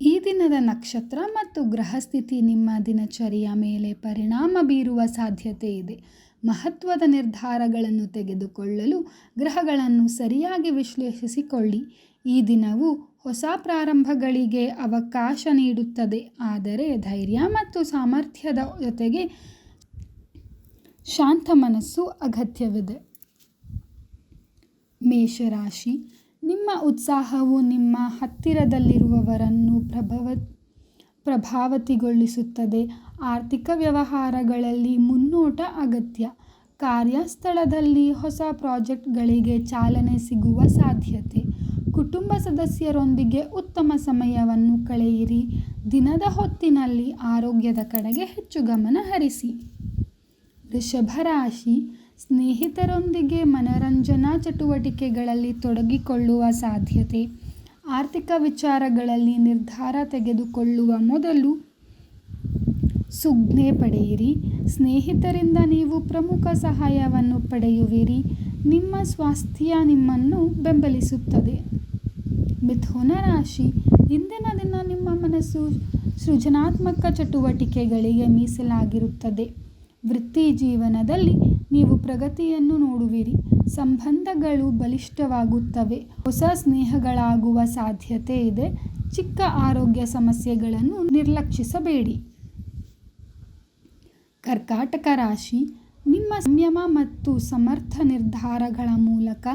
ಈ ದಿನದ ನಕ್ಷತ್ರ ಮತ್ತು ಗ್ರಹಸ್ಥಿತಿ ನಿಮ್ಮ ದಿನಚರಿಯ ಮೇಲೆ ಪರಿಣಾಮ ಬೀರುವ ಸಾಧ್ಯತೆ ಇದೆ. ಮಹತ್ವದ ನಿರ್ಧಾರಗಳನ್ನು ತೆಗೆದುಕೊಳ್ಳಲು ಗ್ರಹಗಳನ್ನು ಸರಿಯಾಗಿ ವಿಶ್ಲೇಷಿಸಿಕೊಳ್ಳಿ. ಈ ದಿನವು ಹೊಸ ಪ್ರಾರಂಭಗಳಿಗೆ ಅವಕಾಶ ನೀಡುತ್ತದೆ. ಆದರೆ ಧೈರ್ಯ ಮತ್ತು ಸಾಮರ್ಥ್ಯದ ಜೊತೆಗೆ ಶಾಂತ ಮನಸ್ಸು ಅಗತ್ಯವಿದೆ. ಮೇಷರಾಶಿ ನಿಮ್ಮ ಉತ್ಸಾಹವು ನಿಮ್ಮ ಹತ್ತಿರದಲ್ಲಿರುವವರನ್ನು ಪ್ರಭಾವ ಪ್ರಭಾವತಿಗೊಳಿಸುತ್ತದೆ. ಆರ್ಥಿಕ ವ್ಯವಹಾರಗಳಲ್ಲಿ ಮುನ್ನೋಟ ಅಗತ್ಯ. ಕಾರ್ಯಸ್ಥಳದಲ್ಲಿ ಹೊಸ ಪ್ರಾಜೆಕ್ಟ್ಗಳಿಗೆ ಚಾಲನೆ ಸಿಗುವ ಸಾಧ್ಯತೆ. ಕುಟುಂಬ ಸದಸ್ಯರೊಂದಿಗೆ ಉತ್ತಮ ಸಮಯವನ್ನು ಕಳೆಯಿರಿ. ದಿನದ ಹೊತ್ತಿನಲ್ಲಿ ಆರೋಗ್ಯದ ಕಡೆಗೆ ಹೆಚ್ಚು ಗಮನ ಹರಿಸಿ. ವೃಷಭ ರಾಶಿ ಸ್ನೇಹಿತರೊಂದಿಗೆ ಮನರಂಜನಾ ಚಟುವಟಿಕೆಗಳಲ್ಲಿ ತೊಡಗಿಕೊಳ್ಳುವ ಸಾಧ್ಯತೆ, ಆರ್ಥಿಕ ವಿಚಾರಗಳಲ್ಲಿ ನಿರ್ಧಾರ ತೆಗೆದುಕೊಳ್ಳುವ ಮೊದಲು ಸುಜ್ಞೆ ಪಡೆಯಿರಿ. ಸ್ನೇಹಿತರಿಂದ ನೀವು ಪ್ರಮುಖ ಸಹಾಯವನ್ನು ಪಡೆಯುವಿರಿ. ನಿಮ್ಮ ಸ್ವಾಸ್ಥ್ಯ ನಿಮ್ಮನ್ನು ಬೆಂಬಲಿಸುತ್ತದೆ. ಮಿಥುನ ರಾಶಿ, ಇಂದಿನ ದಿನ ನಿಮ್ಮ ಮನಸ್ಸು ಸೃಜನಾತ್ಮಕ ಚಟುವಟಿಕೆಗಳಿಗೆ ಮೀಸಲಾಗಿರುತ್ತದೆ. ವೃತ್ತಿ ಜೀವನದಲ್ಲಿ ನೀವು ಪ್ರಗತಿಯನ್ನು ನೋಡುವಿರಿ. ಸಂಬಂಧಗಳು ಬಲಿಷ್ಠವಾಗುತ್ತವೆ. ಹೊಸ ಸ್ನೇಹಗಳಾಗುವ ಸಾಧ್ಯತೆ ಇದೆ. ಚಿಕ್ಕ ಆರೋಗ್ಯ ಸಮಸ್ಯೆಗಳನ್ನು ನಿರ್ಲಕ್ಷಿಸಬೇಡಿ. ಕರ್ಕಾಟಕ ರಾಶಿ, ನಿಮ್ಮ ಸಂಯಮ ಮತ್ತು ಸಮರ್ಥ ನಿರ್ಧಾರಗಳ ಮೂಲಕ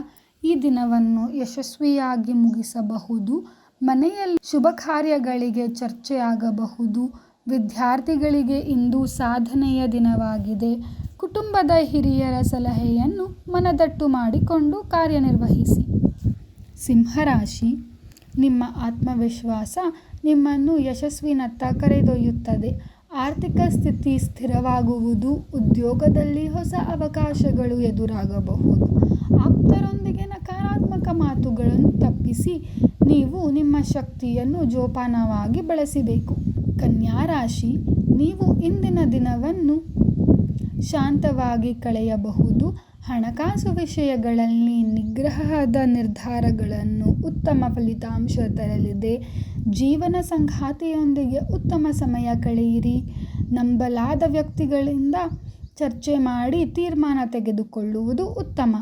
ಈ ದಿನವನ್ನು ಯಶಸ್ವಿಯಾಗಿ ಮುಗಿಸಬಹುದು. ಮನೆಯಲ್ಲಿ ಶುಭ ಕಾರ್ಯಗಳಿಗೆ ಚರ್ಚೆಯಾಗಬಹುದು. ವಿದ್ಯಾರ್ಥಿಗಳಿಗೆ ಇಂದು ಸಾಧನೆಯ ದಿನವಾಗಿದೆ. ಕುಟುಂಬದ ಹಿರಿಯರ ಸಲಹೆಯನ್ನು ಮನದಟ್ಟು ಮಾಡಿಕೊಂಡು ಕಾರ್ಯನಿರ್ವಹಿಸಿ. ಸಿಂಹರಾಶಿ, ನಿಮ್ಮ ಆತ್ಮವಿಶ್ವಾಸ ನಿಮ್ಮನ್ನು ಯಶಸ್ವಿನತ್ತ ಕರೆದೊಯ್ಯುತ್ತದೆ. ಆರ್ಥಿಕ ಸ್ಥಿತಿ ಸ್ಥಿರವಾಗುವುದು ಉದ್ಯೋಗದಲ್ಲಿ ಹೊಸ ಅವಕಾಶಗಳು ಎದುರಾಗಬಹುದು. ಆಪ್ತರೊಂದಿಗೆ ನಕಾರಾತ್ಮಕ ಮಾತುಗಳನ್ನು ತಪ್ಪಿಸಿ ನೀವು ನಿಮ್ಮ ಶಕ್ತಿಯನ್ನು ಜೋಪಾನವಾಗಿ ಬಳಸಬೇಕು. ಕನ್ಯಾ ರಾಶಿ ನೀವು ಇಂದಿನ ದಿನವನ್ನು ಶಾಂತವಾಗಿ ಕಳೆಯಬಹುದು. ಹಣಕಾಸು ವಿಷಯಗಳಲ್ಲಿ ನಿಗ್ರಹದ ನಿರ್ಧಾರಗಳನ್ನು ಉತ್ತಮ ಫಲಿತಾಂಶ ತರಲಿದೆ. ಜೀವನ ಸಂಘಾತಿಯೊಂದಿಗೆ ಉತ್ತಮ ಸಮಯ ಕಳೆಯಿರಿ. ನಂಬಲಾದ ವ್ಯಕ್ತಿಗಳಿಂದ ಚರ್ಚೆ ಮಾಡಿ ತೀರ್ಮಾನ ತೆಗೆದುಕೊಳ್ಳುವುದು ಉತ್ತಮ.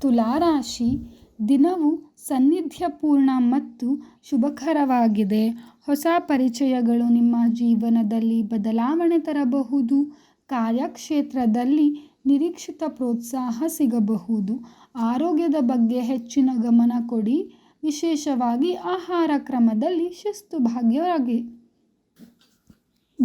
ತುಲಾರಾಶಿ, ದಿನವು ಸಾನ್ನಿಧ್ಯಪೂರ್ಣ ಮತ್ತು ಶುಭಕರವಾಗಿದೆ. ಹೊಸ ಪರಿಚಯಗಳು ನಿಮ್ಮ ಜೀವನದಲ್ಲಿ ಬದಲಾವಣೆ ತರಬಹುದು. ಕಾರ್ಯಕ್ಷೇತ್ರದಲ್ಲಿ ನಿರೀಕ್ಷಿತ ಪ್ರೋತ್ಸಾಹ ಸಿಗಬಹುದು. ಆರೋಗ್ಯದ ಬಗ್ಗೆ ಹೆಚ್ಚಿನ ಗಮನ ಕೊಡಿ. ವಿಶೇಷವಾಗಿ ಆಹಾರ ಕ್ರಮದಲ್ಲಿ ಶಿಸ್ತು ಭಾಗ್ಯವಾಗಿ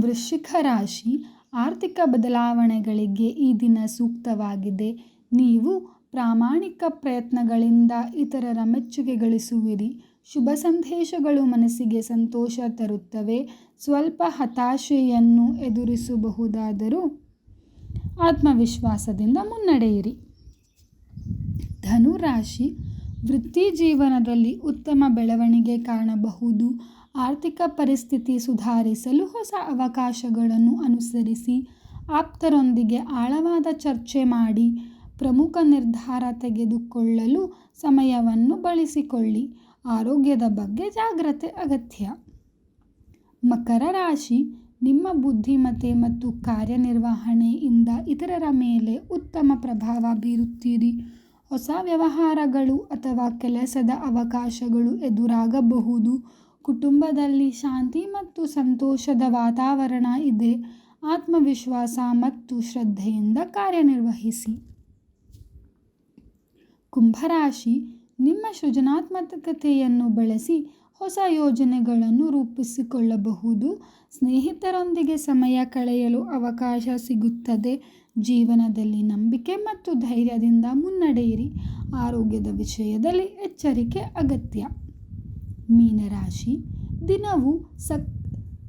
ವೃಶ್ಚಿಕ ರಾಶಿ ಆರ್ಥಿಕ ಬದಲಾವಣೆಗಳಿಗೆ ಈ ದಿನ ಸೂಕ್ತವಾಗಿದೆ. ನೀವು ಪ್ರಾಮಾಣಿಕ ಪ್ರಯತ್ನಗಳಿಂದ ಇತರರ ಮೆಚ್ಚುಗೆ ಗಳಿಸುವಿರಿ. ಶುಭ ಸಂದೇಶಗಳು ಮನಸ್ಸಿಗೆ ಸಂತೋಷ ತರುತ್ತವೆ. ಸ್ವಲ್ಪ ಹತಾಶೆಯನ್ನು ಎದುರಿಸಬಹುದಾದರೂ ಆತ್ಮವಿಶ್ವಾಸದಿಂದ ಮುನ್ನಡೆಯಿರಿ. ಧನುರಾಶಿ, ವೃತ್ತಿ ಜೀವನದಲ್ಲಿ ಉತ್ತಮ ಬೆಳವಣಿಗೆ ಕಾಣಬಹುದು. ಆರ್ಥಿಕ ಪರಿಸ್ಥಿತಿ ಸುಧಾರಿಸಲು ಹೊಸ ಅವಕಾಶಗಳನ್ನು ಅನುಸರಿಸಿ, ಆಪ್ತರೊಂದಿಗೆ ಆಳವಾದ ಚರ್ಚೆ ಮಾಡಿ ಪ್ರಮುಖ ನಿರ್ಧಾರ ತೆಗೆದುಕೊಳ್ಳಲು ಸಮಯವನ್ನು ಬಳಸಿಕೊಳ್ಳಿ. ಆರೋಗ್ಯದ ಬಗ್ಗೆ ಜಾಗ್ರತೆ ಅಗತ್ಯ. ಮಕರ ರಾಶಿ ನಿಮ್ಮ ಬುದ್ಧಿಮತ್ತೆ ಮತ್ತು ಕಾರ್ಯನಿರ್ವಹಣೆಯಿಂದ ಇತರರ ಮೇಲೆ ಉತ್ತಮ ಪ್ರಭಾವ ಬೀರುತ್ತೀರಿ. ಹೊಸ ವ್ಯವಹಾರಗಳು ಅಥವಾ ಕೆಲಸದ ಅವಕಾಶಗಳು ಎದುರಾಗಬಹುದು. ಕುಟುಂಬದಲ್ಲಿ ಶಾಂತಿ ಮತ್ತು ಸಂತೋಷದ ವಾತಾವರಣ ಇದೆ. ಆತ್ಮವಿಶ್ವಾಸ ಮತ್ತು ಶ್ರದ್ಧೆಯಿಂದ ಕಾರ್ಯನಿರ್ವಹಿಸಿ. ಕುಂಭರಾಶಿ ನಿಮ್ಮ ಸೃಜನಾತ್ಮಕತೆಯನ್ನು ಬಳಸಿ ಹೊಸ ಯೋಜನೆಗಳನ್ನು ರೂಪಿಸಿಕೊಳ್ಳಬಹುದು. ಸ್ನೇಹಿತರೊಂದಿಗೆ ಸಮಯ ಕಳೆಯಲು ಅವಕಾಶ ಸಿಗುತ್ತದೆ. ಜೀವನದಲ್ಲಿ ನಂಬಿಕೆ ಮತ್ತು ಧೈರ್ಯದಿಂದ ಮುನ್ನಡೆಯಿರಿ. ಆರೋಗ್ಯದ ವಿಷಯದಲ್ಲಿ ಎಚ್ಚರಿಕೆ ಅಗತ್ಯ. ಮೀನರಾಶಿ ದಿನವು ಸಕ್,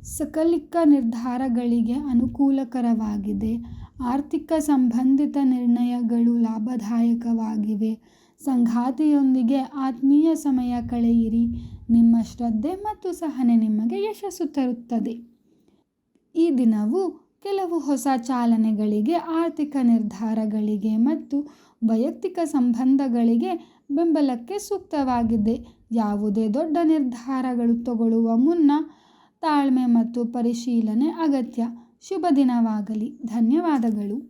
ಸಕಲಿಕ ನಿರ್ಧಾರಗಳಿಗೆ ಅನುಕೂಲಕರವಾಗಿದೆ. ಆರ್ಥಿಕ ಸಂಬಂಧಿತ ನಿರ್ಣಯಗಳು ಲಾಭದಾಯಕವಾಗಿವೆ. ಸಂಗಾತಿಯೊಂದಿಗೆ ಆತ್ಮೀಯ ಸಮಯ ಕಳೆಯಿರಿ. ನಿಮ್ಮ ಶ್ರದ್ಧೆ ಮತ್ತು ಸಹನೆ ನಿಮಗೆ ಯಶಸ್ಸು ತರುತ್ತದೆ. ಈ ದಿನವು ಕೆಲವು ಹೊಸ ಚಾಲನೆಗಳಿಗೆ, ಆರ್ಥಿಕ ನಿರ್ಧಾರಗಳಿಗೆ ಮತ್ತು ವೈಯಕ್ತಿಕ ಸಂಬಂಧಗಳಿಗೆ ಬೆಂಬಲಕ್ಕೆ ಸೂಕ್ತವಾಗಿದೆ. ಯಾವುದೇ ದೊಡ್ಡ ನಿರ್ಧಾರಗಳು ತಗೊಳ್ಳುವ ಮುನ್ನ ತಾಳ್ಮೆ ಮತ್ತು ಪರಿಶೀಲನೆ ಅಗತ್ಯ. ಶುಭ ದಿನವಾಗಲಿ. ಧನ್ಯವಾದಗಳು.